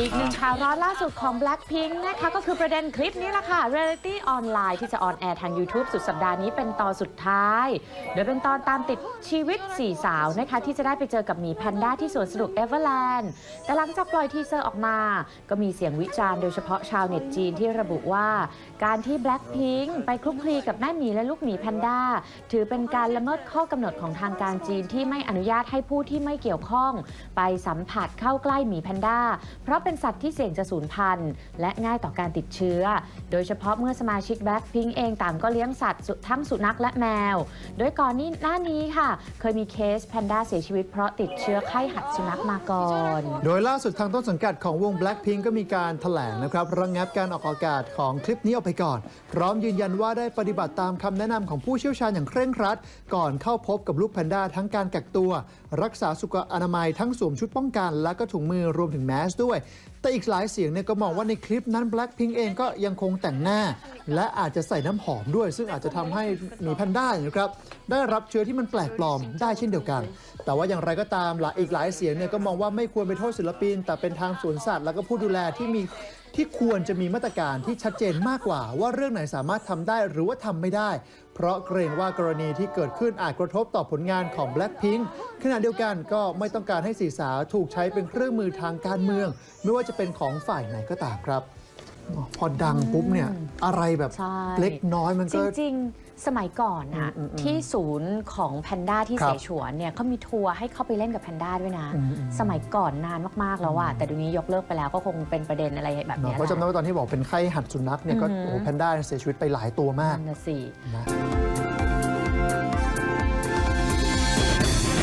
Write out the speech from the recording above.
อีกหนึ่งข่าวร้อนล่าสุดของ Blackpink นะคะ ก็คือประเด็นคลิปนี้แหละค่ะ Reality ออนไลน์ที่จะออนแอร์ทาง YouTube สุดสัปดาห์นี้เป็นตอนสุดท้าย โดยเป็นตอนตามติดชีวิต4สาวนะคะ ที่จะได้ไปเจอกับหมีแพนด้าที่สวนสนุกเอเวอร์แลนด์แต่หลังจากปล่อยทีเซอร์ออกมา ก็มีเสียงวิจารณ์โดยเฉพาะชาวเน็ตจีนที่ระบุว่า การที่ Blackpink ไปคลุกคลีกับแม่หมีและลูกหมีแพนด้าถือเป็นการละเมิดข้อกำหนดของทางการจีนที่ไม่อนุญาตให้ผู้ที่ไม่เกี่ยวข้อง ไปสัมผัสเข้าใกล้หมีแพนด้าเพราะเป็นสัตว์ที่เสี่ยงจะสูญพันธุ์ และง่ายต่อการติดเชื้อ โดยเฉพาะเมื่อสมาชิก Blackpink เองต่างก็เลี้ยงสัตว์ทั้งสุนัขและแมว โดยก่อนนี้หน้านี้ค่ะ เคยมีเคสแพนด้าเสียชีวิตเพราะติดเชื้อไข้หัดสุนัขมาก่อน โดยล่าสุดทางต้นสังกัดของวง Blackpink ก็มีการถแถลงนะครับระงับการออกอากาศของคลิปนี้ออกไปก่อน พร้อมยืนยันว่าได้ปฏิบัติตามคำแนะนำของผู้เชี่ยวชาญอย่างเคร่งครัด ก่อนเข้าพบกับลูกแพนด้าทั้งการกักตัว รักษาสุขอนามัยทั้งสวมชุดป้องกัน และก็ถุงมือรวมถึงแมสด้วยแต่อีกหลายเสียงเนี่ยก็มองว่าในคลิปนั้น Blackpink เองก็ยังคงแต่งหน้า และอาจจะใส่น้ำหอมด้วย ซึ่งอาจจะทำให้หมีแพนด้าเนี่ยนะครับได้รับเชื้อที่มันแปลกปลอมได้เช่นเดียวกัน แต่ว่าอย่างไรก็ตามหลายอีกหลายเสียงเนี่ยก็มองว่าไม่ควรไปโทษศิลปิน แต่เป็นทางสวนสัตว์แล้วก็ผู้ดูแลที่มีที่ควรจะมีมาตรการที่ชัดเจนมากกว่า ว่าเรื่องไหนสามารถทำได้หรือว่าทำไม่ได้ เพราะเกรงว่ากรณีที่เกิดขึ้นอาจกระทบต่อผลงานของ Blackpink ขณะเดียวกันก็ไม่ต้องการให้สีสาวถูกใช้เป็นเครื่องมือทางการเมือง ไม่ว่าจะเป็นของฝ่ายไหนก็ตามครับ พอดังปุ๊บเนี่ยอะไรแบบใช่ เล็กน้อยมันจก็ ริง ๆ สมัยก่อนอะอืมอืมที่ศูนย์ของแพนด้าที่ครัเสบฉวนเนี่ยเขามีทัวร์ให้เข้าไปเล่นกับแพนด้าด้วยนะ อืมอืม สมัยก่อนนานมาก ๆ แล้วอะแต่เดี๋ยวนี้ยกเลิกไปแล้วก็คงเป็นประเด็นอะไรแบบเนเนี้อะยเพราะจำได้แหละ ว่าตอนที่บอกเป็นไข้หัดสุนัขเนี่ยก็อือหือ โอ้โหแพนด้าเสียชีวิตไปหลายตัวมากนั่นนะสิ นะ